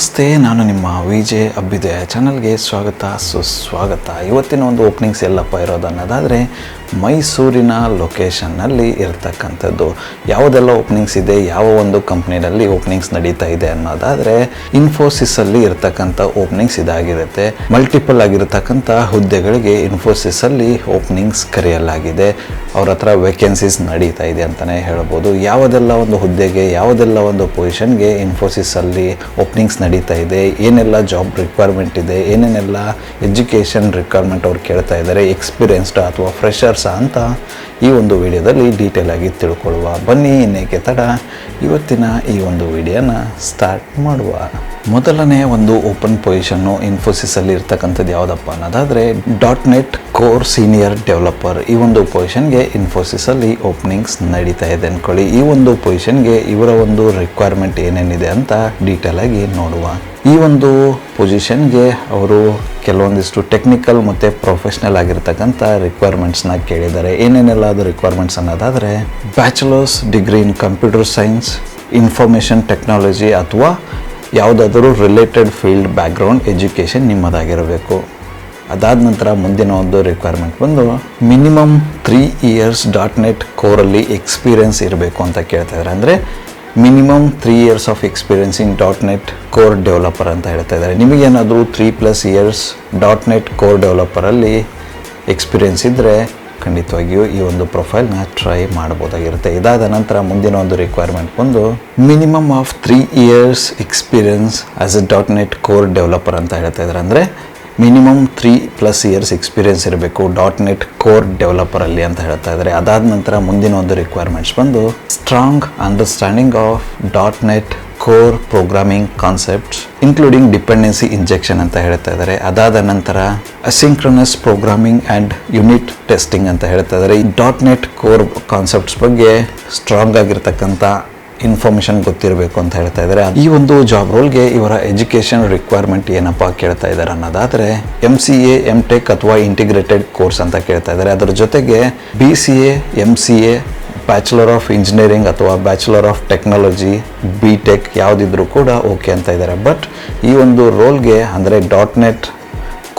ನಮಸ್ತೆ ನಾನು ನಿಮ್ಮ ವಿಜೆ ಅಬ್ಬಿದೆ. ಚಾನಲ್ಗೆ ಸ್ವಾಗತ ಸುಸ್ವಾಗತ. ಇವತ್ತಿನ ಒಂದು ಓಪನಿಂಗ್ಸ್ ಎಲ್ಲಪ್ಪ ಇರೋದು ಅನ್ನೋದಾದರೆ ಮೈಸೂರಿನ ಲೊಕೇಶನ್ನಲ್ಲಿ ಇರ್ತಕ್ಕಂಥದ್ದು. ಯಾವುದೆಲ್ಲ ಓಪನಿಂಗ್ಸ್ ಇದೆ, ಯಾವ ಒಂದು ಕಂಪ್ನಿನಲ್ಲಿ ಓಪನಿಂಗ್ಸ್ ನಡೀತಾ ಇದೆ ಅನ್ನೋದಾದರೆ ಇನ್ಫೋಸಿಸಲ್ಲಿ ಇರ್ತಕ್ಕಂಥ ಓಪನಿಂಗ್ಸ್ ಇದಾಗಿರುತ್ತೆ. ಮಲ್ಟಿಪಲ್ ಆಗಿರತಕ್ಕಂಥ ಹುದ್ದೆಗಳಿಗೆ ಇನ್ಫೋಸಿಸಲ್ಲಿ ಓಪನಿಂಗ್ಸ್ ಕರೆಯಲಾಗಿದೆ. ಅವ್ರ ಹತ್ರ ವೇಕೆನ್ಸೀಸ್ ನಡೀತಾ ಇದೆ ಅಂತಲೇ ಹೇಳ್ಬೋದು. ಯಾವುದೆಲ್ಲ ಒಂದು ಹುದ್ದೆಗೆ, ಯಾವುದೆಲ್ಲ ಒಂದು ಪೊಸಿಷನ್ಗೆ ಇನ್ಫೋಸಿಸಲ್ಲಿ ಓಪನಿಂಗ್ಸ್ ನಡೀತಾ ಇದೆ, ಏನೆಲ್ಲ ಜಾಬ್ ರಿಕ್ವೈರ್ಮೆಂಟ್ ಇದೆ, ಏನೇನೆಲ್ಲ ಎಜುಕೇಷನ್ ರಿಕ್ವೈರ್ಮೆಂಟ್ ಅವ್ರು ಕೇಳ್ತಾ ಇದ್ದಾರೆ ಎಕ್ಸ್ಪೀರಿಯನ್ಸ್ಡ್ ಅಥವಾ ಫ್ರೆಷರ್ಸ್ ಅಂತ ಈ ಒಂದು ವಿಡಿಯೋದಲ್ಲಿ ಡೀಟೇಲ್ ಆಗಿ ತಿಳ್ಕೊಳ್ಳುವ. ಬನ್ನಿ ಇನ್ನೇಕೆ ತಡ. ಇವತ್ತಿನ ಈ ಒಂದು ವಿಡಿಯೋನ ಸ್ಟಾರ್ಟ್ ಮಾಡುವ. ಮೊದಲನೇ ಒಂದು ಓಪನ್ ಪೊಸಿಷನ್ನು ಇನ್ಫೋಸಿಸಲ್ಲಿ ಇರ್ತಕ್ಕಂಥದ್ದು ಯಾವುದಪ್ಪ ಅನ್ನೋದಾದರೆ. Dot net core senior developer ಈ ಒಂದು ಪೊಸಿಷನ್ಗೆ ಇನ್ಫೋಸಿಸಲ್ಲಿ ಓಪನಿಂಗ್ಸ್ ನಡೀತಾ ಇದೆ ಅಂದ್ಕೊಳ್ಳಿ ಈ ಒಂದು ಪೊಸಿಷನ್ಗೆ ಇವರ ಒಂದು ರಿಕ್ವೈರ್ಮೆಂಟ್ ಏನೇನಿದೆ ಅಂತ ಡೀಟೇಲ್ ಆಗಿ ನೋಡುವ. ಈ ಒಂದು ಪೊಸಿಷನ್ಗೆ ಅವರು ಕೆಲವೊಂದಿಷ್ಟು ಟೆಕ್ನಿಕಲ್ ಮತ್ತು ಪ್ರೊಫೆಷ್ನಲ್ ಆಗಿರ್ತಕ್ಕಂಥ ರಿಕ್ವೈರ್ಮೆಂಟ್ಸ್ನ ಕೇಳಿದ್ದಾರೆ. ಏನೇನೆಲ್ಲ ಅದು ರಿಕ್ವೈರ್ಮೆಂಟ್ಸ್ ಅನ್ನೋದಾದರೆ bachelors degree in computer science information technology ಅಥವಾ ಯಾವುದಾದರೂ ರಿಲೇಟೆಡ್ ಫೀಲ್ಡ್ ಬ್ಯಾಕ್ಗ್ರೌಂಡ್ ಎಜುಕೇಷನ್ ನಿಮ್ಮದಾಗಿರಬೇಕು. ಅದಾದ ನಂತರ ಮುಂದಿನ ಒಂದು ರಿಕ್ವೈರ್ಮೆಂಟ್ ಬಂದು minimum three years dot net ಕೋರಲ್ಲಿ experience ಇರಬೇಕು ಅಂತ ಕೇಳ್ತಾ ಇದ್ದಾರೆ. ಅಂದರೆ minimum three years of experience in dot net core developer ಅಂತ ಹೇಳ್ತಾ ಇದ್ದಾರೆ. ನಿಮಗೇನಾದರೂ three plus years dot net core ಡೆವಲಪರಲ್ಲಿ experience ಇದ್ದರೆ ಖಂಡಿತವಾಗಿಯೂ ಈ ಒಂದು ಪ್ರೊಫೈಲ್ನ ಟ್ರೈ ಮಾಡ್ಬೋದಾಗಿರುತ್ತೆ ಇದಾದ ನಂತರ ಮುಂದಿನ ಒಂದು ರಿಕ್ವೈರ್ಮೆಂಟ್ ಬಂದು minimum of three years experience as a dot net core developer ಅಂತ ಹೇಳ್ತಾ ಇದ್ದಾರೆ ಅಂದರೆ minimum three plus years experience ಇರಬೇಕು. ಡಾಟ್ ನೆಟ್ ಕೋರ್ ಡೆವಲಪರಲ್ಲಿ ಅಂತ ಹೇಳ್ತಾ ಇದ್ದಾರೆ ಅದಾದ ನಂತರ ಮುಂದಿನ ಒಂದು ರಿಕ್ವೈರ್ಮೆಂಟ್ಸ್ ಬಂದು strong understanding of dot net core programming concept including dependency injection ಅಂತ ಹೇಳ್ತಾ ಇದ್ದಾರೆ ಅದಾದ ನಂತರ asynchronous programming and unit testing ಅಂತ ಹೇಳ್ತಾ ಇದ್ದಾರೆ ಈ. ಡಾಟ್ ನೆಟ್ ಕೋರ್ ಕಾನ್ಸೆಪ್ಟ್ಸ್ ಬಗ್ಗೆ ಸ್ಟ್ರಾಂಗ್ ಆಗಿರ್ತಕ್ಕಂಥ ಇನ್ಫಾರ್ಮೇಷನ್ ಗೊತ್ತಿರಬೇಕು ಅಂತ ಹೇಳ್ತಾ ಇದ್ದಾರೆ ಈ ಒಂದು ಜಾಬ್ ರೋಲ್ಗೆ ಇವರ ಎಜುಕೇಷನ್ ರಿಕ್ವೈರ್ಮೆಂಟ್ ಏನಪ್ಪ ಕೇಳ್ತಾ ಇದ್ದಾರೆ ಅನ್ನೋದಾದರೆ M C A M tech ಅಥವಾ ಇಂಟಿಗ್ರೇಟೆಡ್ ಕೋರ್ಸ್ ಅಂತ ಕೇಳ್ತಾ ಇದ್ದಾರೆ ಅದರ ಜೊತೆಗೆ B C A M C A bachelor of engineering ಅಥವಾ bachelor of technology B tech ಯಾವುದಿದ್ರೂ ಕೂಡ ಓಕೆ ಅಂತ ಇದ್ದಾರೆ ಬಟ್ ಈ ಒಂದು ರೋಲ್ಗೆ ಅಂದರೆ. Dot net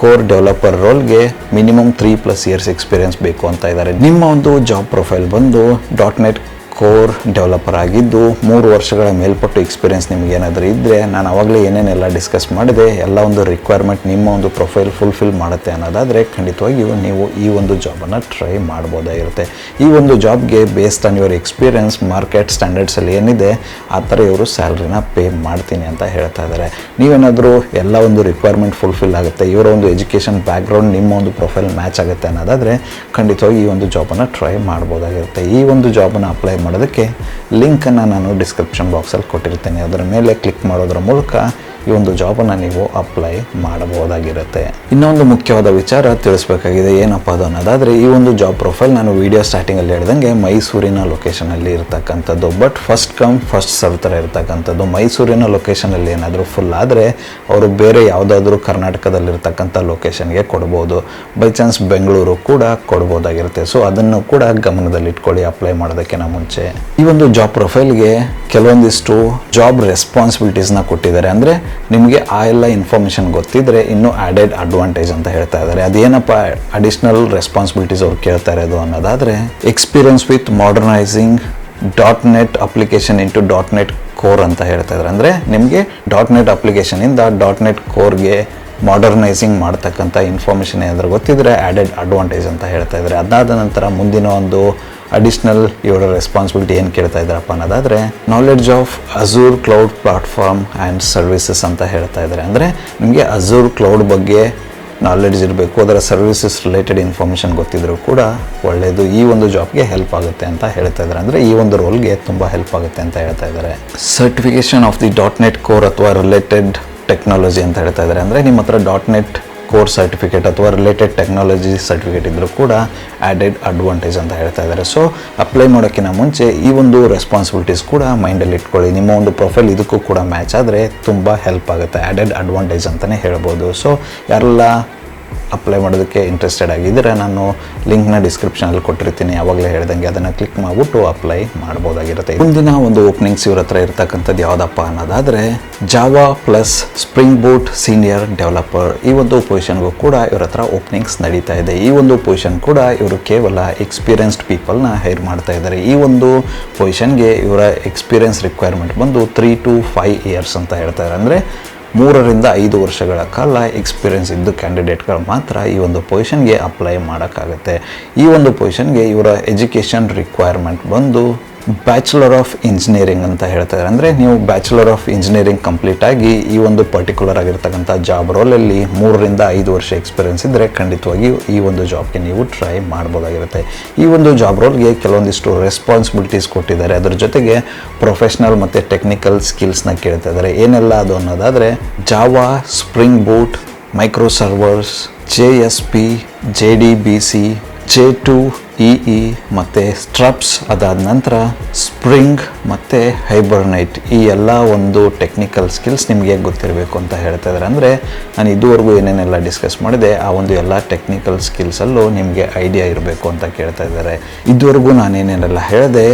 core developer ರೋಲ್ಗೆ minimum three plus years experience ಬೇಕು ಅಂತ ಇದ್ದಾರೆ ನಿಮ್ಮ ಒಂದು ಜಾಬ್ ಪ್ರೊಫೈಲ್ ಬಂದು. ಡಾಟ್ ನೆಟ್ ಕೋರ್ ಡೆವಲಪರ್ ಆಗಿದ್ದು ಮೂರು ವರ್ಷಗಳ ಮೇಲ್ಪಟ್ಟು ಎಕ್ಸ್ಪೀರಿಯೆನ್ಸ್ ನಿಮ್ಗೆ ಏನಾದರೂ ಇದ್ದರೆ ನಾನು ಆವಾಗಲೇ ಏನೇನೆಲ್ಲ ಡಿಸ್ಕಸ್ ಮಾಡಿದೆ, ಎಲ್ಲ ಒಂದು ರಿಕ್ವೈರ್ಮೆಂಟ್ ನಿಮ್ಮ ಒಂದು ಪ್ರೊಫೈಲ್ ಫುಲ್ಫಿಲ್ ಮಾಡುತ್ತೆ ಅನ್ನೋದಾದರೆ ಖಂಡಿತವಾಗಿಯೂ ನೀವು ಈ ಒಂದು ಜಾಬನ್ನು ಟ್ರೈ ಮಾಡ್ಬೋದಾಗಿರುತ್ತೆ ಈ ಒಂದು ಜಾಬ್ಗೆ based on your experience market ಸ್ಟ್ಯಾಂಡರ್ಡ್ಸಲ್ಲಿ ಏನಿದೆ, ಆ ಥರ ಇವರು ಸ್ಯಾಲ್ರಿನ ಪೇ ಮಾಡ್ತೀನಿ ಅಂತ ಹೇಳ್ತಾ ಇದ್ದಾರೆ ನೀವೇನಾದರೂ ಎಲ್ಲ ಒಂದು ರಿಕ್ವೈರ್ಮೆಂಟ್ ಫುಲ್ಫಿಲ್ ಆಗುತ್ತೆ, ಇವರ ಒಂದು ಎಜುಕೇಷನ್ ಬ್ಯಾಕ್ಗ್ರೌಂಡ್ ನಿಮ್ಮ ಒಂದು ಪ್ರೊಫೈಲ್ ಮ್ಯಾಚ್ ಆಗುತ್ತೆ ಅನ್ನೋದಾದರೆ ಖಂಡಿತವಾಗಿ ಈ ಒಂದು ಜಾಬನ್ನು ಟ್ರೈ ಮಾಡ್ಬೋದಾಗಿರುತ್ತೆ. ಈ ಒಂದು ಜಾಬನ್ನು ಅಪ್ಲೈ ಮಾಡೋದಕ್ಕೆ ಲಿಂಕನ್ನು ನಾನು ಡಿಸ್ಕ್ರಿಪ್ಷನ್ ಬಾಕ್ಸಲ್ಲಿ ಕೊಟ್ಟಿರ್ತೇನೆ. ಅದರ ಮೇಲೆ ಕ್ಲಿಕ್ ಮಾಡೋದ್ರ ಮೂಲಕ ಈ ಒಂದು ಜಾಬನ್ನು ನೀವು ಅಪ್ಲೈ ಮಾಡಬಹುದಾಗಿರುತ್ತೆ. ಇನ್ನೊಂದು ಮುಖ್ಯವಾದ ವಿಚಾರ ತಿಳಿಸ್ಬೇಕಾಗಿದೆ, ಏನಪ್ಪ ಅದು ಅನ್ನೋದಾದರೆ, ಈ ಒಂದು ಜಾಬ್ ಪ್ರೊಫೈಲ್ ನಾನು ವಿಡಿಯೋ ಸ್ಟಾರ್ಟಿಂಗಲ್ಲಿ ಹೇಳ್ದಂಗೆ ಮೈಸೂರಿನ ಲೊಕೇಶನಲ್ಲಿ ಇರತಕ್ಕಂಥದ್ದು. But first come first serve ಥರ ಇರ್ತಕ್ಕಂಥದ್ದು. ಮೈಸೂರಿನ ಲೊಕೇಶನಲ್ಲಿ ಏನಾದರೂ ಫುಲ್ ಆದರೆ, ಅವರು ಬೇರೆ ಯಾವುದಾದ್ರೂ ಕರ್ನಾಟಕದಲ್ಲಿರ್ತಕ್ಕಂಥ ಲೊಕೇಶನ್ಗೆ ಕೊಡ್ಬೋದು. ಬೈ ಚಾನ್ಸ್ ಬೆಂಗಳೂರು ಕೂಡ ಕೊಡ್ಬೋದಾಗಿರುತ್ತೆ. ಸೊ ಅದನ್ನು ಕೂಡ ಗಮನದಲ್ಲಿಟ್ಕೊಳ್ಳಿ ಅಪ್ಲೈ ಮಾಡೋದಕ್ಕಿಂತ ಮುಂಚೆ. ಈ ಒಂದು ಜಾಬ್ ಪ್ರೊಫೈಲ್ಗೆ ಕೆಲವೊಂದಿಷ್ಟು ಜಾಬ್ ರೆಸ್ಪಾನ್ಸಿಬಿಲಿಟೀಸ್ನ ಕೊಟ್ಟಿದ್ದಾರೆ. ಅಂದರೆ ನಿಮಗೆ ಆ ಎಲ್ಲ ಇನ್ಫಾರ್ಮೇಷನ್ ಗೊತ್ತಿದ್ದರೆ ಇನ್ನೂ ಆ್ಯಡೆಡ್ ಅಡ್ವಾಂಟೇಜ್ ಅಂತ ಹೇಳ್ತಾ ಇದ್ದಾರೆ. ಅದೇನಪ್ಪ ಅಡಿಷ್ನಲ್ ರೆಸ್ಪಾನ್ಸಿಬಿಲಿಟೀಸ್ ಅವ್ರು ಕೇಳ್ತಾ ಇರೋದು ಅನ್ನೋದಾದರೆ experience with modernising dot net application into dot net core ಅಂತ ಹೇಳ್ತಾ ಇದ್ದಾರೆ. ಅಂದರೆ ನಿಮಗೆ. ಡಾಟ್ ನೆಟ್ ಅಪ್ಲಿಕೇಶನಿಂದ ಡಾಟ್ ನೆಟ್ ಕೋರ್ಗೆ ಮಾಡರ್ನೈಸಿಂಗ್ ಮಾಡ್ತಕ್ಕಂಥ ಇನ್ಫಾರ್ಮೇಷನ್ ಏನಾದರೂ ಗೊತ್ತಿದ್ರೆ ಆ್ಯಡೆಡ್ ಅಡ್ವಾಂಟೇಜ್ ಅಂತ ಹೇಳ್ತಾ ಇದ್ದಾರೆ. ಅದಾದ ನಂತರ ಮುಂದಿನ ಒಂದು ಅಡಿಷ್ನಲ್ ಇವರ ರೆಸ್ಪಾನ್ಸಿಬಿಲಿಟಿ ಏನು ಕೇಳ್ತಾ ಇದ್ದಾರಪ್ಪ ಅನ್ನೋದಾದರೆ knowledge of Azure cloud platform and services ಅಂತ ಹೇಳ್ತಾ ಇದ್ದಾರೆ. ಅಂದರೆ ನಿಮಗೆ ಅಜೂರ್ ಕ್ಲೌಡ್ ಬಗ್ಗೆ ನಾಲೆಡ್ಜ್ ಇರಬೇಕು, ಅದರ ಸರ್ವಿಸಸ್ ರಿಲೇಟೆಡ್ ಇನ್ಫಾರ್ಮೇಷನ್ ಗೊತ್ತಿದ್ರೂ ಕೂಡ ಒಳ್ಳೆಯದು ಈ ಒಂದು ಜಾಬ್ಗೆ ಹೆಲ್ಪ್ ಆಗುತ್ತೆ ಅಂತ ಹೇಳ್ತಾ ಇದ್ದಾರೆ. ಅಂದರೆ ಈ ಒಂದು ರೋಲ್ಗೆ ತುಂಬ ಹೆಲ್ಪ್ ಆಗುತ್ತೆ ಅಂತ ಹೇಳ್ತಾ ಇದ್ದಾರೆ. Certification of the dot net core ಅಥವಾ ರಿಲೇಟೆಡ್ ಟೆಕ್ನಾಲಜಿ ಅಂತ ಹೇಳ್ತಾ ಇದ್ದಾರೆ. ಅಂದರೆ ನಿಮ್ಮ ಹತ್ರ. ಡಾಟ್ ನೆಟ್ ಕೋರ್ಸ್ ಸರ್ಟಿಫಿಕೇಟ್ ಅಥವಾ ರಿಲೇಟೆಡ್ ಟೆಕ್ನಾಲಜಿ ಸರ್ಟಿಫಿಕೇಟ್ ಇದ್ದರೂ ಕೂಡ ಆ್ಯಡೆಡ್ ಅಡ್ವಾಂಟೇಜ್ ಅಂತ ಹೇಳ್ತಾ ಇದ್ದಾರೆ ಸೊ ಅಪ್ಲೈ ಮಾಡೋಕ್ಕಿಂತ ಮುಂಚೆ ಈ ಒಂದು ರೆಸ್ಪಾನ್ಸಿಬಿಲಿಟೀಸ್ ಕೂಡ ಮೈಂಡಲ್ಲಿ ಇಟ್ಕೊಳ್ಳಿ. ನಿಮ್ಮ ಒಂದು ಪ್ರೊಫೈಲ್ ಇದಕ್ಕೂ ಕೂಡ ಮ್ಯಾಚ್ ಆದರೆ ತುಂಬ ಹೆಲ್ಪ್ ಆಗುತ್ತೆ. ಆ್ಯಡೆಡ್ ಅಡ್ವಾಂಟೇಜ್ ಅಂತಲೇ ಹೇಳ್ಬೋದು. ಸೊ ಯಾರೆಲ್ಲ ಅಪ್ಲೈ ಮಾಡೋದಕ್ಕೆ ಇಂಟ್ರೆಸ್ಟೆಡ್ ಆಗಿದ್ದರೆ ನಾನು ಲಿಂಕ್ನ ಡಿಸ್ಕ್ರಿಪ್ಷನಲ್ಲಿ ಕೊಟ್ಟಿರ್ತೀನಿ. ಯಾವಾಗಲೇ ಹೇಳ್ದಂಗೆ ಅದನ್ನು ಕ್ಲಿಕ್ ಮಾಡಿಬಿಟ್ಟು ಅಪ್ಲೈ ಮಾಡ್ಬೋದಾಗಿರುತ್ತೆ. ಮುಂದಿನ ಒಂದು ಓಪನಿಂಗ್ಸ್ ಇವ್ರ ಹತ್ರ ಇರ್ತಕ್ಕಂಥದ್ದು ಯಾವುದಪ್ಪ ಅನ್ನೋದಾದರೆ Java plus Spring Boot senior developer ಈ ಒಂದು ಪೊಸಿಷನ್ಗೂ ಕೂಡ ಇವ್ರ ಹತ್ರ ಓಪನಿಂಗ್ಸ್ ನಡೀತಾ ಇದೆ. ಈ ಒಂದು ಪೊಸಿಷನ್ ಕೂಡ ಇವರು ಕೇವಲ ಎಕ್ಸ್ಪೀರಿಯನ್ಸ್ಡ್ ಪೀಪಲ್ನ ಹೈರ್ ಮಾಡ್ತಾ ಇದ್ದಾರೆ. ಈ ಒಂದು ಪೊಸಿಷನ್ಗೆ ಇವರ ಎಕ್ಸ್ಪೀರಿಯನ್ಸ್ ರಿಕ್ವೈರ್ಮೆಂಟ್ ಬಂದು ತ್ರೀ ಟು ಫೈವ್ ಇಯರ್ಸ್ ಅಂತ ಹೇಳ್ತಾರೆ ಅಂದರೆ ಮೂರರಿಂದ ಐದು ವರ್ಷಗಳ ಕಾಲ ಎಕ್ಸ್ಪೀರಿಯೆನ್ಸ್ ಇದ್ದು ಕ್ಯಾಂಡಿಡೇಟ್ಗಳು ಮಾತ್ರ ಈ ಒಂದು ಪೊಸಿಷನ್ಗೆ ಅಪ್ಲೈ ಮಾಡೋಕ್ಕಾಗುತ್ತೆ. ಈ ಒಂದು ಪೊಸಿಷನ್ಗೆ ಇವರ ಎಜುಕೇಷನ್ ರಿಕ್ವೈರ್ಮೆಂಟ್ ಬಂದು ಬ್ಯಾಚುಲರ್ ಆಫ್ ಇಂಜಿನಿಯರಿಂಗ್ ಅಂತ ಹೇಳ್ತಾರೆ ಅಂದರೆ ನೀವು ಬ್ಯಾಚುಲರ್ ಆಫ್ ಇಂಜಿನಿಯರಿಂಗ್ ಕಂಪ್ಲೀಟ್ ಆಗಿ ಈ ಒಂದು ಪರ್ಟಿಕ್ಯುಲರ್ ಆಗಿರ್ತಕ್ಕಂಥ ಜಾಬ್ ರೋಲಲ್ಲಿ ಮೂರರಿಂದ ಐದು ವರ್ಷ ಎಕ್ಸ್ಪೀರಿಯನ್ಸ್ ಇದ್ದರೆ ಖಂಡಿತವಾಗಿಯೂ ಈ ಒಂದು ಜಾಬ್ಗೆ ನೀವು ಟ್ರೈ ಮಾಡ್ಬೋದಾಗಿರುತ್ತೆ. ಈ ಒಂದು ಜಾಬ್ ರೋಲ್ಗೆ ಕೆಲವೊಂದಿಷ್ಟು ರೆಸ್ಪಾನ್ಸಿಬಿಲಿಟೀಸ್ ಕೊಟ್ಟಿದ್ದಾರೆ. ಅದರ ಜೊತೆಗೆ ಪ್ರೊಫೆಷ್ನಲ್ ಮತ್ತು ಟೆಕ್ನಿಕಲ್ ಸ್ಕಿಲ್ಸ್ನ ಕೇಳ್ತಾ ಇದ್ದಾರೆ ಏನೆಲ್ಲ ಅದು ಅನ್ನೋದಾದರೆ Java Spring Boot micro servers J S P J D B C J two E E ಮತ್ತು ಸ್ಟ್ರಪ್ಸ್ ಅದಾದ ನಂತರ ಸ್ಪ್ರಿಂಗ್ ಮತ್ತು ಹೈಬರ್ನೈಟ್ ಈ ಎಲ್ಲ ಒಂದು ಟೆಕ್ನಿಕಲ್ ಸ್ಕಿಲ್ಸ್ ನಿಮಗೆ ಗೊತ್ತಿರಬೇಕು ಅಂತ ಹೇಳ್ತಾ ಇದ್ದಾರೆ ಅಂದರೆ ನಾನು ಇದುವರೆಗೂ ಏನೇನೆಲ್ಲ ಡಿಸ್ಕಸ್ ಮಾಡಿದೆ, ಆ ಒಂದು ಎಲ್ಲ ಟೆಕ್ನಿಕಲ್ ಸ್ಕಿಲ್ಸಲ್ಲೂ ನಿಮಗೆ ಐಡಿಯಾ ಇರಬೇಕು ಅಂತ ಕೇಳ್ತಾ ಇದ್ದಾರೆ ಇದುವರೆಗೂ ನಾನೇನೇನೆಲ್ಲ ಹೇಳಿದೆ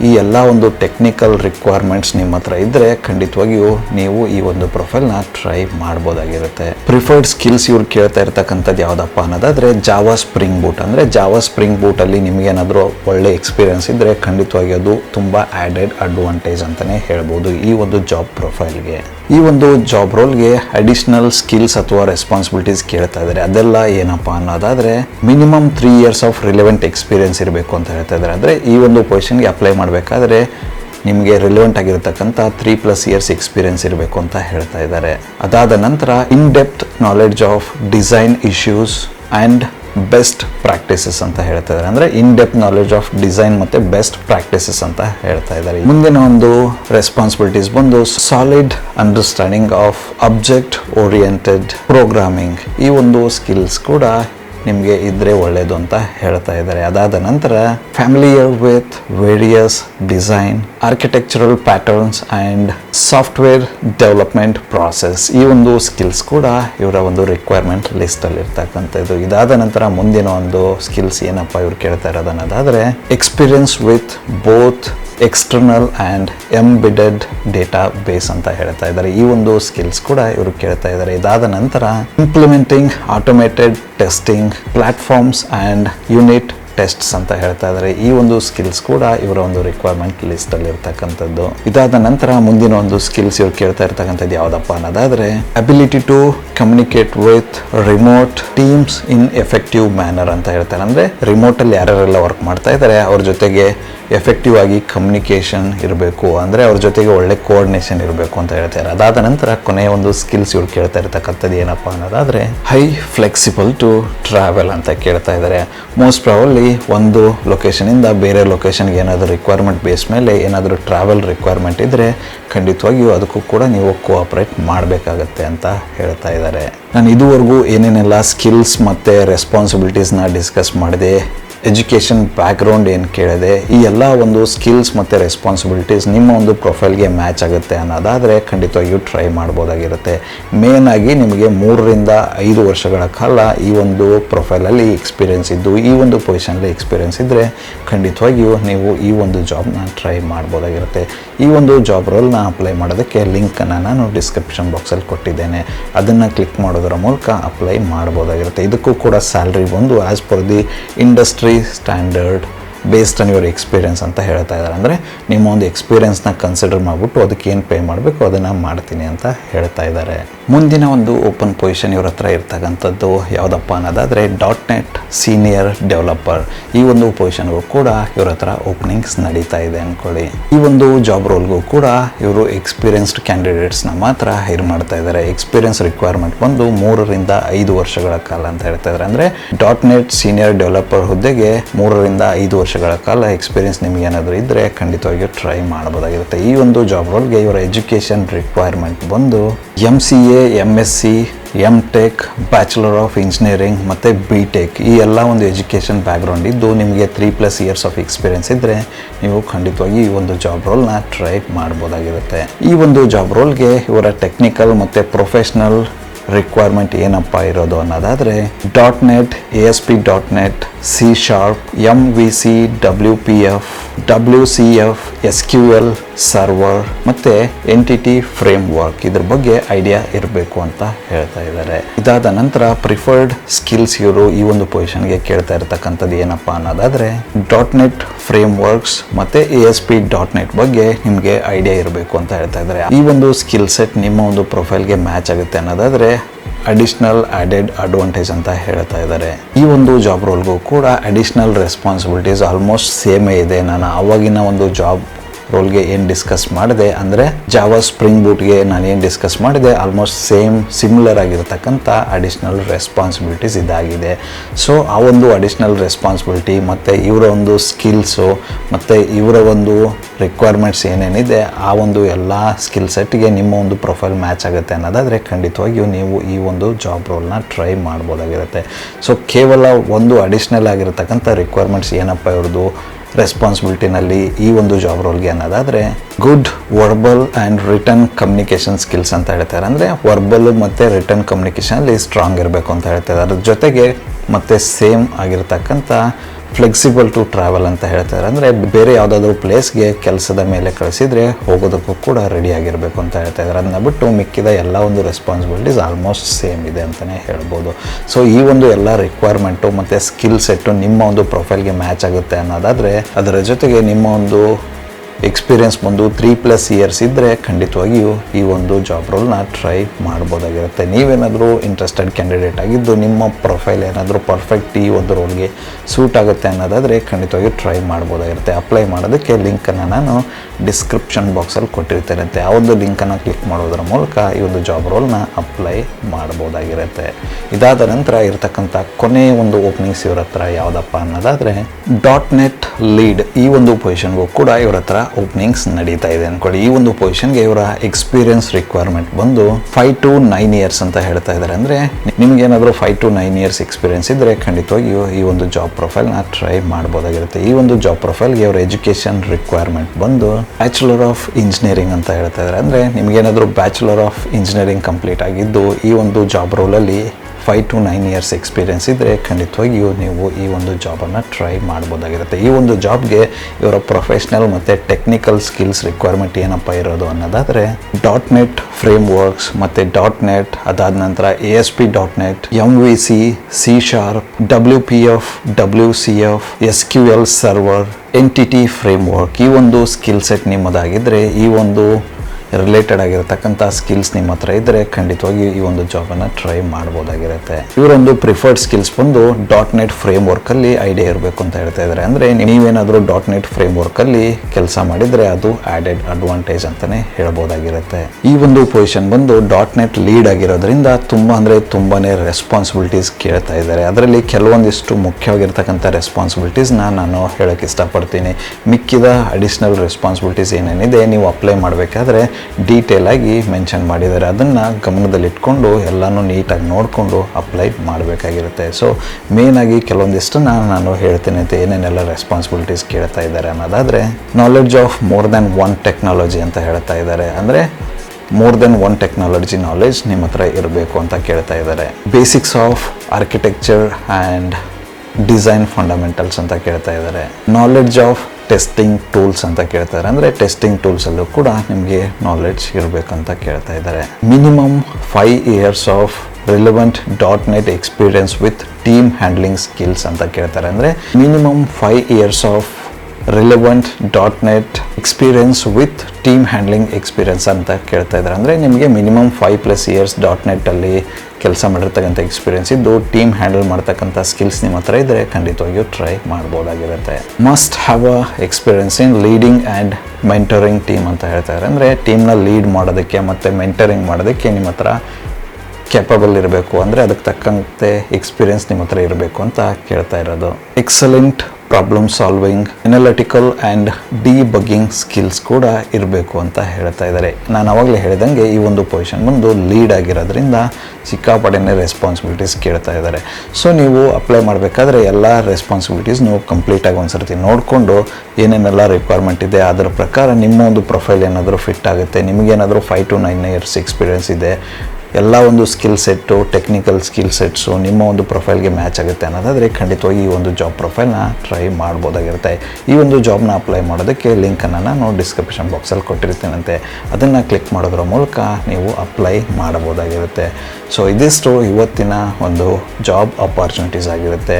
ಈ ಎಲ್ಲ ಒಂದು ಟೆಕ್ನಿಕಲ್ ರಿಕ್ವೈರ್ಮೆಂಟ್ಸ್ ನಿಮ್ಮ ಹತ್ರ ಇದ್ದರೆ ಖಂಡಿತವಾಗಿಯೂ ನೀವು ಈ ಒಂದು ಪ್ರೊಫೈಲ್ನ ಟ್ರೈ ಮಾಡ್ಬೋದಾಗಿರುತ್ತೆ. ಪ್ರಿಫರ್ಡ್ ಸ್ಕಿಲ್ಸ್ ಇವ್ರು ಕೇಳ್ತಾ ಇರ್ತಕ್ಕಂಥದ್ದು ಯಾವುದಪ್ಪ ಅನ್ನೋದಾದರೆ ಜಾವಾ ಸ್ಪ್ರಿಂಗ್ ಬೂಟ್ ಅಂದರೆ ಜಾವಾ ಸ್ಪ್ರಿಂಗ್ ಬೂಟಲ್ಲಿ ನಿಮಗೇನಾದರೂ ಒಳ್ಳೆ ಎಕ್ಸ್ಪೀರಿಯನ್ಸ್ ಇದ್ದರೆ ಖಂಡಿತವಾಗಿ ಅದು ತುಂಬ ಆ್ಯಡೆಡ್ ಅಡ್ವಾಂಟೇಜ್ ಅಂತಲೇ ಹೇಳ್ಬೋದು ಈ ಒಂದು ಜಾಬ್ ಪ್ರೊಫೈಲ್ಗೆ ಈ ಒಂದು ಜಾಬ್ ರೋಲ್ಗೆ ಅಡಿಷ್ನಲ್ ಸ್ಕಿಲ್ಸ್ ಅಥವಾ ರೆಸ್ಪಾನ್ಸಿಬಿಲಿಟೀಸ್ ಕೇಳ್ತಾ ಇದ್ದಾರೆ. ಅದೆಲ್ಲ ಏನಪ್ಪ ಅನ್ನೋದಾದರೆ minimum three years of relevant experience ಇರಬೇಕು ಅಂತ ಹೇಳ್ತಾ ಇದ್ದಾರೆ. ಅಂದರೆ ಈ ಒಂದು ಪೊಸಿಷನ್ಗೆ ಅಪ್ಲೈ ಮಾಡಬೇಕಾದ್ರೆ ನಿಮಗೆ ರಿಲೆವೆಂಟ್ ಆಗಿರತಕ್ಕಂಥ ತ್ರೀ ಪ್ಲಸ್ ಇಯರ್ಸ್ ಎಕ್ಸ್ಪೀರಿಯನ್ಸ್ ಇರಬೇಕು ಅಂತ ಹೇಳ್ತಾ ಇದ್ದಾರೆ. ಅದಾದ ನಂತರ in depth knowledge of design issues and best practices ಅಂತ ಹೇಳ್ತಾ ಇದ್ದಾರೆ ಅಂದರೆ in depth knowledge of design ಮತ್ತು ಬೆಸ್ಟ್ ಪ್ರಾಕ್ಟೀಸಸ್ ಅಂತ ಹೇಳ್ತಾ ಇದ್ದಾರೆ ಮುಂದಿನ ಒಂದು ರೆಸ್ಪಾನ್ಸಿಬಿಲಿಟೀಸ್ ಬಂದು solid understanding of object oriented programming ಈ ಒಂದು ಸ್ಕಿಲ್ಸ್ ಕೂಡ ನಿಮಗೆ ಇದ್ದರೆ ಒಳ್ಳೆಯದು ಅಂತ ಹೇಳ್ತಾ ಇದ್ದಾರೆ. ಅದಾದ ನಂತರ familiar with various design architectural patterns and software development process ಈ ಒಂದು ಸ್ಕಿಲ್ಸ್ ಕೂಡ ಇವರ ಒಂದು ರಿಕ್ವೈರ್ಮೆಂಟ್ ಲಿಸ್ಟಲ್ಲಿ ಇರ್ತಕ್ಕಂಥದ್ದು. ಇದಾದ ನಂತರ ಮುಂದಿನ ಒಂದು ಸ್ಕಿಲ್ಸ್ ಏನಪ್ಪ ಇವ್ರು ಕೇಳ್ತಾ ಇರೋದನ್ನೋದಾದರೆ experience with both external and embedded database ಅಂತ ಹೇಳ್ತಾ ಇದ್ದಾರೆ. ಈ ಒಂದು ಸ್ಕಿಲ್ಸ್ ಕೂಡ ಇವರು ಕೇಳ್ತಾ ಇದ್ದಾರೆ. ಇದಾದ ನಂತರ implementing automated testing platforms and unit tests ಅಂತ ಹೇಳ್ತಾ ಇದ್ದಾರೆ ಈ ಒಂದು ಸ್ಕಿಲ್ಸ್ ಕೂಡ ಇವರ ಒಂದು ರಿಕ್ವೈರ್ಮೆಂಟ್ ಲಿಸ್ಟಲ್ಲಿ ಇರ್ತಕ್ಕಂಥದ್ದು. ಇದಾದ ನಂತರ ಮುಂದಿನ ಒಂದು ಸ್ಕಿಲ್ಸ್ ಇವ್ರು ಕೇಳ್ತಾ ಇರ್ತಕ್ಕಂಥದ್ದು ಯಾವುದಪ್ಪ ಅನ್ನೋದಾದರೆ ability to communicate with remote teams in effective manner ಅಂತ ಹೇಳ್ತಾರೆ. ಅಂದರೆ ರಿಮೋಟಲ್ಲಿ ಯಾರ್ಯಾರೆಲ್ಲ ವರ್ಕ್ ಮಾಡ್ತಾ ಇದ್ದಾರೆ ಅವ್ರ ಜೊತೆಗೆ ಎಫೆಕ್ಟಿವ್ ಆಗಿ ಕಮ್ಯುನಿಕೇಷನ್ ಇರಬೇಕು. ಅಂದರೆ ಅವ್ರ ಜೊತೆಗೆ ಒಳ್ಳೆ ಕೋಆರ್ಡಿನೇಷನ್ ಇರಬೇಕು ಅಂತ ಹೇಳ್ತಾರೆ ಅದಾದ ನಂತರ ಕೊನೆಯ ಒಂದು ಸ್ಕಿಲ್ಸ್ ಇವ್ರು ಕೇಳ್ತಾ ಇರ್ತಕ್ಕಂಥದ್ದು ಏನಪ್ಪ ಅನ್ನೋದಾದರೆ ಹೈ ಫ್ಲೆಕ್ಸಿಬಲ್ ಟು ಟ್ರಾವೆಲ್ ಅಂತ ಕೇಳ್ತಾ ಇದ್ದಾರೆ. ಮೋಸ್ಟ್ ಪ್ರಾಬಲಿ ಒಂದು ಲೊಕೇಶನಿಂದ ಬೇರೆ ಲೊಕೇಶನ್ಗೆ ಏನಾದರೂ ರಿಕ್ವೈರ್ಮೆಂಟ್ ಬೇಸ್ ಮೇಲೆ ಏನಾದರೂ ಟ್ರಾವೆಲ್ ರಿಕ್ವೈರ್ಮೆಂಟ್ ಇದ್ದರೆ ಖಂಡಿತವಾಗಿಯೂ ಅದಕ್ಕೂ ಕೂಡ ನೀವು ಕೋಆಪ್ರೇಟ್ ಮಾಡಬೇಕಾಗತ್ತೆ ಅಂತ ಹೇಳ್ತಾ ಇದ್ದಾರೆ. ನಾನು ಇದುವರೆಗೂ ಏನೇನೆಲ್ಲ ಸ್ಕಿಲ್ಸ್ ಮತ್ತು ರೆಸ್ಪಾನ್ಸಿಬಿಲಿಟೀಸ್ನ ಡಿಸ್ಕಸ್ ಮಾಡಿದೆ ಎಜುಕೇಷನ್ ಬ್ಯಾಕ್ಗ್ರೌಂಡ್ ಏನು ಕೇಳಿದೆ, ಈ ಎಲ್ಲ ಒಂದು ಸ್ಕಿಲ್ಸ್ ಮತ್ತು ರೆಸ್ಪಾನ್ಸಿಬಿಲಿಟೀಸ್ ನಿಮ್ಮ ಒಂದು ಪ್ರೊಫೈಲ್ಗೆ ಮ್ಯಾಚ್ ಆಗುತ್ತೆ ಅನ್ನೋದಾದರೆ ಖಂಡಿತವಾಗಿಯೂ ಟ್ರೈ ಮಾಡ್ಬೋದಾಗಿರುತ್ತೆ. ಆಗಿ ನಿಮಗೆ ಮೂರರಿಂದ ಐದು ವರ್ಷಗಳ ಕಾಲ ಈ ಒಂದು ಪ್ರೊಫೈಲಲ್ಲಿ ಎಕ್ಸ್ಪೀರಿಯನ್ಸ್ ಇದ್ದು, ಈ ಒಂದು ಪೊಸಿಷನಲ್ಲಿ ಎಕ್ಸ್ಪೀರಿಯನ್ಸ್ ಇದ್ದರೆ ಖಂಡಿತವಾಗಿಯೂ ನೀವು ಈ ಒಂದು ಜಾಬ್ನ ಟ್ರೈ ಮಾಡ್ಬೋದಾಗಿರುತ್ತೆ. ಈ ಒಂದು ಜಾಬ್ ರೋಲ್ನ ಅಪ್ಲೈ ಮಾಡೋದಕ್ಕೆ ಲಿಂಕನ್ನು ನಾನು ಡಿಸ್ಕ್ರಿಪ್ಷನ್ ಬಾಕ್ಸಲ್ಲಿ ಕೊಟ್ಟಿದ್ದೇನೆ. ಅದನ್ನು ಕ್ಲಿಕ್ ಮಾಡೋದರ ಮೂಲಕ ಅಪ್ಲೈ ಮಾಡ್ಬೋದಾಗಿರುತ್ತೆ. ಇದಕ್ಕೂ ಕೂಡ ಸ್ಯಾಲ್ರಿ ಬಂದು as per the industry standard based on your experience ಅಂತ ಹೇಳ್ತಾ ಇದ್ದಾರೆ. ಅಂದರೆ ನಿಮ್ಮ ಒಂದು ಎಕ್ಸ್ಪೀರಿಯನ್ಸ್ನ ಕನ್ಸಿಡರ್ ಮಾಡಿಬಿಟ್ಟು ಅದಕ್ಕೆ ಏನು ಪೇ ಮಾಡಬೇಕು, ಅದನ್ನು ಮಾಡ್ತೀನಿ ಅಂತ ಹೇಳ್ತಾ ಇದ್ದಾರೆ. ಮುಂದಿನ ಒಂದು ಓಪನ್ ಪೊಸಿಷನ್ ಇವ್ರ ಹತ್ರ ಇರ್ತಕ್ಕಂಥದ್ದು ಯಾವುದಪ್ಪ ಅನ್ನೋದಾದರೆ. ಡಾಟ್ ನೆಟ್ ಸೀನಿಯರ್ ಡೆವಲಪರ್ ಈ ಒಂದು ಪೊಸಿಷನ್ಗೂ ಕೂಡ ಇವ್ರ ಹತ್ರ ಓಪನಿಂಗ್ಸ್ ನಡೀತಾ ಇದೆ ಅಂದ್ಕೊಳ್ಳಿ ಈ ಒಂದು ಜಾಬ್ ರೋಲ್ಗೂ ಕೂಡ ಇವರು ಎಕ್ಸ್ಪೀರಿಯನ್ಸ್ಡ್ ಕ್ಯಾಂಡಿಡೇಟ್ಸ್ನ ಮಾತ್ರ ಹೈರ್ ಮಾಡ್ತಾ ಇದ್ದಾರೆ. ಎಕ್ಸ್ಪೀರಿಯನ್ಸ್ ರಿಕ್ವೈರ್ಮೆಂಟ್ ಬಂದು ಮೂರರಿಂದ ಐದು ವರ್ಷಗಳ ಕಾಲ ಅಂತ ಹೇಳ್ತಾ ಇದ್ದಾರೆ. ಅಂದರೆ. ಡಾಟ್ ನೆಟ್ ಸೀನಿಯರ್ ಡೆವಲಪರ್ ಹುದ್ದೆಗೆ ಮೂರರಿಂದ ಐದು ವರ್ಷಗಳ ಕಾಲ ಎಕ್ಸ್ಪೀರಿಯನ್ಸ್ ನಿಮ್ಗೆ ಏನಾದರೂ ಇದ್ದರೆ ಖಂಡಿತವಾಗಿಯೂ ಟ್ರೈ ಮಾಡ್ಬೋದಾಗಿರುತ್ತೆ ಈ ಒಂದು ಜಾಬ್ ರೋಲ್ಗೆ ಇವರ ಎಜುಕೇಷನ್ ರಿಕ್ವೈರ್ಮೆಂಟ್ ಬಂದು M C A M S C M tech bachelor of engineering ಮತ್ತು ಬಿ ಟೆಕ್ ಈ ಎಲ್ಲ ಒಂದು ಎಜುಕೇಷನ್ ಬ್ಯಾಕ್ಗ್ರೌಂಡ್ ಇದ್ದು ನಿಮಗೆ three plus years of experience ಇದ್ದರೆ ನೀವು ಖಂಡಿತವಾಗಿ ಈ ಒಂದು ಜಾಬ್ ರೋಲ್ನ ಟ್ರೈ ಮಾಡ್ಬೋದಾಗಿರುತ್ತೆ ಈ ಒಂದು ಜಾಬ್ ರೋಲ್ಗೆ ಇವರ ಟೆಕ್ನಿಕಲ್ ಮತ್ತು ಪ್ರೊಫೆಷ್ನಲ್ ರಿಕ್ವೈರ್ಮೆಂಟ್ ಏನಪ್ಪ ಇರೋದು ಅನ್ನೋದಾದರೆ dot net A S P dot net C sharp M V C W P F W C F S Q L server ಮತ್ತು ಟಿ ಫ್ರೇಮ್ ವರ್ಕ್ ಇದ್ರ ಬಗ್ಗೆ ಐಡಿಯಾ ಇರಬೇಕು ಅಂತ ಹೇಳ್ತಾ ಇದ್ದಾರೆ ಇದಾದ ನಂತರ ಪ್ರಿಫರ್ಡ್ ಸ್ಕಿಲ್ಸ್ ಇವರು ಈ ಒಂದು ಪೊಸಿಷನ್ಗೆ ಕೇಳ್ತಾ ಇರತಕ್ಕಂಥದ್ದು ಏನಪ್ಪ ಅನ್ನೋದಾದರೆ. ಡಾಟ್ ನೆಟ್ ಫ್ರೇಮ್ ವರ್ಕ್ಸ್ ಮತ್ತು A S P dot net ಬಗ್ಗೆ ನಿಮಗೆ ಐಡಿಯಾ ಇರಬೇಕು ಅಂತ ಹೇಳ್ತಾ ಇದ್ದಾರೆ ಈ ಒಂದು ಸ್ಕಿಲ್ ಸೆಟ್ ನಿಮ್ಮ ಒಂದು ಪ್ರೊಫೈಲ್ಗೆ ಮ್ಯಾಚ್ ಆಗುತ್ತೆ ಅನ್ನೋದಾದರೆ ಅಡಿಷ್ನಲ್ ಆಡೆಡ್ ಅಡ್ವಾಂಟೇಜ್ ಅಂತ ಹೇಳ್ತಾ ಇದ್ದಾರೆ. ಈ ಒಂದು ಜಾಬ್ ರೋಲ್ಗೂ ಕೂಡ ಅಡಿಷ್ನಲ್ ರೆಸ್ಪಾನ್ಸಿಬಿಲಿಟೀಸ್ ಆಲ್ಮೋಸ್ಟ್ ಸೇಮೇ ಇದೆ. ನಾನು ಆವಾಗಿನ ಒಂದು ಜಾಬ್ ರೋಲ್ಗೆ ಏನು ಡಿಸ್ಕಸ್ ಮಾಡಿದೆ ಅಂದರೆ ಜಾವಾ ಸ್ಪ್ರಿಂಗ್ ಬೂಟ್ಗೆ ನಾನು ಏನು ಡಿಸ್ಕಸ್ ಮಾಡಿದೆ ಆಲ್ಮೋಸ್ಟ್ ಸೇಮ್ ಸಿಮಿಲರ್ ಆಗಿರತಕ್ಕಂಥ ಅಡಿಷ್ನಲ್ ರೆಸ್ಪಾನ್ಸಿಬಿಲಿಟೀಸ್ ಇದಾಗಿದೆ. ಸೊ ಆ ಒಂದು ಅಡಿಷ್ನಲ್ ರೆಸ್ಪಾನ್ಸಿಬಿಲಿಟಿ ಮತ್ತು ಇವರ ಒಂದು ಸ್ಕಿಲ್ಸು ಮತ್ತು ಇವರ ಒಂದು ರಿಕ್ವೈರ್ಮೆಂಟ್ಸ್ ಏನೇನಿದೆ, ಆ ಒಂದು ಎಲ್ಲ ಸ್ಕಿಲ್ ಸೆಟ್ಗೆ ನಿಮ್ಮ ಒಂದು ಪ್ರೊಫೈಲ್ ಮ್ಯಾಚ್ ಆಗುತ್ತೆ ಅನ್ನೋದಾದರೆ ಖಂಡಿತವಾಗಿಯೂ ನೀವು ಈ ಒಂದು ಜಾಬ್ ರೋಲ್ನ ಟ್ರೈ ಮಾಡ್ಬೋದಾಗಿರುತ್ತೆ. ಸೊ ಕೇವಲ ಒಂದು ಅಡಿಷ್ನಲ್ ಆಗಿರತಕ್ಕಂಥ ರಿಕ್ವೈರ್ಮೆಂಟ್ಸ್ ಏನಪ್ಪ ಇವ್ರದ್ದು ರೆಸ್ಪಾನ್ಸಿಬಿಲಿಟಿನಲ್ಲಿ ಈ ಒಂದು ಜಾಬ್ ರೋಲ್ಗೆ ಅನ್ನೋದಾದರೆ good verbal and written communication skills ಅಂತ ಹೇಳ್ತಾರೆ. ಅಂದರೆ ವರ್ಬಲ್ ಮತ್ತು ರಿಟರ್ನ್ ಕಮ್ಯುನಿಕೇಷನಲ್ಲಿ ಸ್ಟ್ರಾಂಗ್ ಇರಬೇಕು ಅಂತ ಹೇಳ್ತಾರೆ. ಅದ್ರ ಜೊತೆಗೆ ಮತ್ತು ಸೇಮ್ ಆಗಿರ್ತಕ್ಕಂಥ ಫ್ಲೆಕ್ಸಿಬಲ್ ಟು ಟ್ರಾವೆಲ್ ಅಂತ ಹೇಳ್ತಾರೆ. ಅಂದರೆ ಬೇರೆ ಯಾವುದಾದ್ರೂ ಪ್ಲೇಸ್ಗೆ ಕೆಲಸದ ಮೇಲೆ ಕಳಿಸಿದರೆ ಹೋಗೋದಕ್ಕೂ ಕೂಡ ರೆಡಿ ಆಗಿರಬೇಕು ಅಂತ ಹೇಳ್ತಾ ಇದ್ದಾರೆ ಅದನ್ನ ಬಿಟ್ಟು ಮಿಕ್ಕಿದ ಎಲ್ಲ ಒಂದು ರೆಸ್ಪಾನ್ಸಿಬಿಲಿಟೀಸ್ ಆಲ್ಮೋಸ್ಟ್ ಸೇಮ್ ಇದೆ ಅಂತಲೇ ಹೇಳ್ಬೋದು. ಸೊ ಈ ಒಂದು ಎಲ್ಲ ರಿಕ್ವೈರ್ಮೆಂಟು ಮತ್ತು ಸ್ಕಿಲ್ ಸೆಟ್ಟು ನಿಮ್ಮ ಒಂದು ಪ್ರೊಫೈಲ್ಗೆ ಮ್ಯಾಚ್ ಆಗುತ್ತೆ ಅನ್ನೋದಾದರೆ, ಅದರ ಜೊತೆಗೆ ನಿಮ್ಮ ಒಂದು ಎಕ್ಸ್ಪೀರಿಯನ್ಸ್ ಬಂದು ತ್ರೀ ಪ್ಲಸ್ ಇಯರ್ಸ್ ಇದ್ದರೆ ಖಂಡಿತವಾಗಿಯೂ ಈ ಒಂದು ಜಾಬ್ ರೋಲ್ನ ಟ್ರೈ ಮಾಡ್ಬೋದಾಗಿರುತ್ತೆ. ನೀವೇನಾದರೂ ಇಂಟ್ರೆಸ್ಟೆಡ್ ಕ್ಯಾಂಡಿಡೇಟ್ ಆಗಿದ್ದು ನಿಮ್ಮ ಪ್ರೊಫೈಲ್ ಏನಾದರೂ ಪರ್ಫೆಕ್ಟ್ ಈ ಒಂದು ರೋಲ್ಗೆ ಸೂಟ್ ಆಗುತ್ತೆ ಅನ್ನೋದಾದರೆ ಖಂಡಿತವಾಗಿಯೂ ಟ್ರೈ ಮಾಡ್ಬೋದಾಗಿರುತ್ತೆ. ಅಪ್ಲೈ ಮಾಡೋದಕ್ಕೆ ಲಿಂಕನ್ನು ನಾನು ಡಿಸ್ಕ್ರಿಪ್ಷನ್ ಬಾಕ್ಸಲ್ಲಿ ಕೊಟ್ಟಿರ್ತೇನೆ ಆ ಒಂದು ಲಿಂಕನ್ನು ಕ್ಲಿಕ್ ಮಾಡೋದ್ರ ಮೂಲಕ ಈ ಒಂದು ಜಾಬ್ ರೋಲ್ನ ಅಪ್ಲೈ ಮಾಡ್ಬೋದಾಗಿರುತ್ತೆ. ಇದಾದ ನಂತರ ಇರತಕ್ಕಂಥ ಕೊನೆಯ ಒಂದು ಓಪನಿಂಗ್ಸ್ ಇವ್ರ ಹತ್ರ ಯಾವುದಪ್ಪ ಅನ್ನೋದಾದರೆ. ಡಾಟ್ ನೆಟ್ ಲೀಡ್ ಈ ಒಂದು ಪೊಸಿಷನ್ಗೂ ಕೂಡ ಇವರ ಹತ್ರ ಓಪನಿಂಗ್ಸ್ ನಡೀತಾ ಇದೆ ಅಂದ್ಕೊಳ್ಳಿ ಈ ಒಂದು ಪೊಸಿಷನ್ಗೆ ಇವರ ಎಕ್ಸ್ಪೀರಿಯನ್ಸ್ ರಿಕ್ವೈರ್ಮೆಂಟ್ ಬಂದು ಫೈವ್ ಟು ನೈನ್ ಇಯರ್ಸ್ ಅಂತ ಹೇಳ್ತಾ ಇದ್ದಾರೆ. ಅಂದರೆ ನಿಮ್ಗೇನಾದರೂ five to nine years experience ಇದ್ದರೆ ಖಂಡಿತವಾಗಿಯೂ ಈ ಒಂದು ಜಾಬ್ ಪ್ರೊಫೈಲ್ನ ಟ್ರೈ ಮಾಡ್ಬೋದಾಗಿರುತ್ತೆ. ಈ ಒಂದು ಜಾಬ್ ಪ್ರೊಫೈಲ್ಗೆ ಅವರ ಎಜುಕೇಷನ್ ರಿಕ್ವೈರ್ಮೆಂಟ್ ಬಂದು ಬ್ಯಾಚುಲರ್ ಆಫ್ ಇಂಜಿನಿಯರಿಂಗ್ ಅಂತ ಹೇಳ್ತಾ ಇದ್ದಾರೆ. ಅಂದರೆ ನಿಮಗೇನಾದರೂ ಬ್ಯಾಚುಲರ್ ಆಫ್ ಇಂಜಿನಿಯರಿಂಗ್ ಕಂಪ್ಲೀಟ್ ಆಗಿದ್ದು ಈ ಒಂದು job ರೋಲಲ್ಲಿ five to nine years experience ಇದ್ದರೆ ಖಂಡಿತವಾಗಿಯೂ ನೀವು ಈ ಒಂದು ಜಾಬನ್ನು ಟ್ರೈ ಮಾಡ್ಬೋದಾಗಿರುತ್ತೆ. ಈ ಒಂದು ಜಾಬ್ಗೆ ಇವರ ಪ್ರೊಫೆಷ್ನಲ್ ಮತ್ತು ಟೆಕ್ನಿಕಲ್ ಸ್ಕಿಲ್ಸ್ ರಿಕ್ವೈರ್ಮೆಂಟ್ ಏನಪ್ಪ ಇರೋದು ಅನ್ನೋದಾದರೆ. ಡಾಟ್ ನೆಟ್ ಫ್ರೇಮ್ ವರ್ಕ್ಸ್ ಮತ್ತು. ಡಾಟ್ ನೆಟ್ ಅದಾದ ನಂತರ A S P dot net M V C C sharp W P F W C F S Q L server entity framework ಈ ಒಂದು skill set ನಿಮ್ಮದಾಗಿದ್ದರೆ ಈ ಒಂದು ರಿಲೇಟೆಡ್ ಆಗಿರತಕ್ಕಂಥ skills ನಿಮ್ಮ ಹತ್ರ ಇದ್ದರೆ ಖಂಡಿತವಾಗಿ ಈ ಒಂದು ಜಾಬನ್ನು ಟ್ರೈ ಮಾಡ್ಬೋದಾಗಿರುತ್ತೆ. ಇವರೊಂದು ಪ್ರಿಫರ್ಡ್ ಸ್ಕಿಲ್ಸ್ ಬಂದು. ಡಾಟ್ ನೆಟ್ ಫ್ರೇಮ್ ವರ್ಕಲ್ಲಿ ಐಡಿಯಾ ಇರಬೇಕು ಅಂತ ಹೇಳ್ತಾ ಇದ್ದಾರೆ ಅಂದರೆ ನೀವೇನಾದರೂ. ಡಾಟ್ ನೆಟ್ ಫ್ರೇಮ್ ವರ್ಕಲ್ಲಿ ಕೆಲಸ ಮಾಡಿದರೆ ಅದು ಆ್ಯಡೆಡ್ ಅಡ್ವಾಂಟೇಜ್ ಅಂತಲೇ ಹೇಳ್ಬೋದಾಗಿರುತ್ತೆ. ಈ ಒಂದು ಪೊಸಿಷನ್ ಬಂದು. ಡಾಟ್ ನೆಟ್ ಲೀಡ್ ಆಗಿರೋದ್ರಿಂದ ತುಂಬ ಅಂದರೆ ತುಂಬಾ ರೆಸ್ಪಾನ್ಸಿಬಿಲಿಟೀಸ್ ಕೇಳ್ತಾ ಇದ್ದಾರೆ ಅದರಲ್ಲಿ ಕೆಲವೊಂದಿಷ್ಟು ಮುಖ್ಯವಾಗಿರ್ತಕ್ಕಂಥ ರೆಸ್ಪಾನ್ಸಿಬಿಲಿಟೀಸ್ನ ನಾನು ಹೇಳೋಕ್ಕೆ ಇಷ್ಟಪಡ್ತೀನಿ. ಮಿಕ್ಕಿದ ಅಡಿಷ್ನಲ್ ರೆಸ್ಪಾನ್ಸಿಬಿಲಿಟೀಸ್ ಏನೇನಿದೆ ನೀವು ಅಪ್ಲೈ ಮಾಡಬೇಕಾದ್ರೆ ಡೀಟೇಲ್ ಆಗಿ ಮೆನ್ಷನ್ ಮಾಡಿದ್ದಾರೆ. ಅದನ್ನು ಗಮನದಲ್ಲಿಟ್ಕೊಂಡು ಎಲ್ಲನೂ ನೀಟಾಗಿ ನೋಡಿಕೊಂಡು ಅಪ್ಲೈ ಮಾಡಬೇಕಾಗಿರುತ್ತೆ. ಸೊ ಮೇಯ್ನಾಗಿ ಕೆಲವೊಂದಿಷ್ಟನ್ನ ನಾನು ಹೇಳ್ತೀನಿ ಅಂತ ಏನೇನೆಲ್ಲ ರೆಸ್ಪಾನ್ಸಿಬಿಲಿಟೀಸ್ ಕೇಳ್ತಾ ಇದ್ದಾರೆ ಅನ್ನೋದಾದರೆ knowledge of more than one technology ಅಂತ ಹೇಳ್ತಾ ಇದ್ದಾರೆ. ಅಂದರೆ more than one technology knowledge ನಿಮ್ಮ ಹತ್ರ ಇರಬೇಕು ಅಂತ ಕೇಳ್ತಾ ಇದ್ದಾರೆ. Basics of architecture and design fundamentals ಅಂತ ಕೇಳ್ತಾ ಇದ್ದಾರೆ. ನಾಲೆಡ್ಜ್ ಆಫ್ ಟೆಸ್ಟಿಂಗ್ ಟೂಲ್ಸ್ ಅಂತ ಕೇಳ್ತಾರೆ ಅಂದರೆ ಟೆಸ್ಟಿಂಗ್ ಟೂಲ್ಸಲ್ಲೂ ಕೂಡ ನಿಮಗೆ ನಾಲೆಡ್ಜ್ ಇರಬೇಕಂತ ಕೇಳ್ತಾ ಇದ್ದಾರೆ. Minimum five years of relevant dot net experience with team handling skills ಅಂತ ಕೇಳ್ತಾರೆ ಅಂದರೆ minimum five years of relevant dot net experience with team handling experience ಅಂತ ಕೇಳ್ತಾ ಇದ್ದಾರೆ. ಅಂದರೆ ನಿಮಗೆ minimum five plus years dot ನೆಟ್ಟಲ್ಲಿ ಕೆಲಸ ಮಾಡಿರ್ತಕ್ಕಂಥ ಎಕ್ಸ್ಪೀರಿಯನ್ಸ್ ಇದ್ದು ಟೀಮ್ ಹ್ಯಾಂಡಲ್ ಮಾಡ್ತಕ್ಕಂಥ ಸ್ಕಿಲ್ಸ್ ನಿಮ್ಮ ಹತ್ರ ಇದ್ದರೆ ಖಂಡಿತವಾಗಿಯೂ try ಮಾಡ್ಬೋದಾಗಿರುತ್ತೆ. Must have a experience in leading and mentoring team ಅಂತ ಹೇಳ್ತಾರೆ ಅಂದರೆ ಟೀಮ್ನ ಲೀಡ್ ಮಾಡೋದಕ್ಕೆ ಮತ್ತು ಮೆಂಟರಿಂಗ್ ಮಾಡೋದಕ್ಕೆ ನಿಮ್ಮ ಹತ್ರ ಕೆಪಬಲ್ ಇರಬೇಕು. ಅಂದರೆ ಅದಕ್ಕೆ ತಕ್ಕಂತೆ ಎಕ್ಸ್ಪೀರಿಯನ್ಸ್ ನಿಮ್ಮ ಹತ್ರ ಇರಬೇಕು ಅಂತ ಕೇಳ್ತಾ ಇರೋದು. Excellent problem solving analytical and debugging skills ಕೂಡ ಇರಬೇಕು ಅಂತ ಹೇಳ್ತಾ ಇದ್ದಾರೆ. ನಾನು ಅವಾಗಲೇ ಹೇಳಿದಂಗೆ ಈ ಒಂದು ಪೊಸಿಷನ್ ಬಂದು ಲೀಡ್ ಆಗಿರೋದ್ರಿಂದ ಸಿಕ್ಕಾಪಡೆನೇ ರೆಸ್ಪಾನ್ಸಿಬಿಲಿಟೀಸ್ ಕೇಳ್ತಾ ಇದ್ದಾರೆ. ಸೊ ನೀವು ಅಪ್ಲೈ ಮಾಡಬೇಕಾದ್ರೆ ಎಲ್ಲ ರೆಸ್ಪಾನ್ಸಿಬಿಲಿಟೀಸ್ನು ಕಂಪ್ಲೀಟಾಗಿ ಒಂದು ಸರ್ತಿ ನೋಡಿಕೊಂಡು ಏನೇನೆಲ್ಲ ರಿಕ್ವೈರ್ಮೆಂಟ್ ಇದೆ, ಅದರ ಪ್ರಕಾರ ನಿಮ್ಮ ಒಂದು ಪ್ರೊಫೈಲ್ ಏನಾದರೂ ಫಿಟ್ ಆಗುತ್ತೆ ನಿಮಗೇನಾದರೂ five to nine years experience ಇದೆ ಎಲ್ಲ ಒಂದು skill set technical skill sets ನಿಮ್ಮ ಒಂದು ಪ್ರೊಫೈಲ್ಗೆ ಮ್ಯಾಚ್ ಆಗುತ್ತೆ ಅನ್ನೋದಾದರೆ ಖಂಡಿತವಾಗಿ ಈ ಒಂದು ಜಾಬ್ ಪ್ರೊಫೈಲ್ನ ಟ್ರೈ ಮಾಡ್ಬೋದಾಗಿರುತ್ತೆ. ಈ ಒಂದು ಜಾಬ್ನ ಅಪ್ಲೈ ಮಾಡೋದಕ್ಕೆ ಲಿಂಕನ್ನು ನಾನು ಡಿಸ್ಕ್ರಿಪ್ಷನ್ ಬಾಕ್ಸಲ್ಲಿ ಕೊಟ್ಟಿರ್ತೀನಂತೆ. ಅದನ್ನು ಕ್ಲಿಕ್ ಮಾಡೋದ್ರ ಮೂಲಕ ನೀವು ಅಪ್ಲೈ ಮಾಡಬಹುದಾಗಿರುತ್ತೆ. ಸೊ ಇದಿಷ್ಟು ಇವತ್ತಿನ ಒಂದು ಜಾಬ್ ಅಪಾರ್ಚುನಿಟೀಸ್ ಆಗಿರುತ್ತೆ.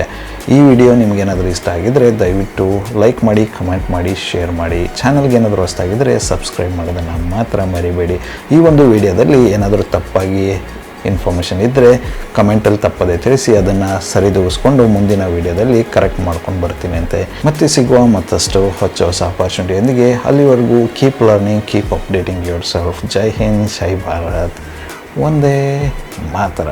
ಈ ವಿಡಿಯೋ ನಿಮಗೇನಾದರೂ ಇಷ್ಟ ಆಗಿದ್ದರೆ ದಯವಿಟ್ಟು ಲೈಕ್ ಮಾಡಿ ಕಮೆಂಟ್ ಮಾಡಿ ಶೇರ್ ಮಾಡಿ. ಚಾನಲ್ಗೆ ಏನಾದರೂ ಹೊಸ್ತಾಗಿದ್ದರೆ ಸಬ್ಸ್ಕ್ರೈಬ್ ಮಾಡೋದನ್ನು ಮಾತ್ರ ಮರಿಬೇಡಿ. ಈ ಒಂದು ವಿಡಿಯೋದಲ್ಲಿ ಏನಾದರೂ ತಪ್ಪಾಗಿ ಇನ್ಫಾರ್ಮೇಷನ್ ಇದ್ದರೆ ಕಮೆಂಟಲ್ಲಿ ತಪ್ಪದೆ ತಿಳಿಸಿ ಅದನ್ನು ಸರಿದೂಗಿಸ್ಕೊಂಡು ಮುಂದಿನ ವಿಡಿಯೋದಲ್ಲಿ ಕರೆಕ್ಟ್ ಮಾಡ್ಕೊಂಡು ಬರ್ತೀನಿ ಅಂತೆ. ಮತ್ತೆ ಸಿಗುವ ಮತ್ತಷ್ಟು ಹೊಸ ಹೊಸ ಅಪಾರ್ಚುನಿಟಿಯೊಂದಿಗೆ ಅಲ್ಲಿವರೆಗೂ keep learning keep updating yourself ಜೈ ಹಿಂದ್, ಜೈ ಭಾರತ್. ಒಂದೇ ಮಾತರ.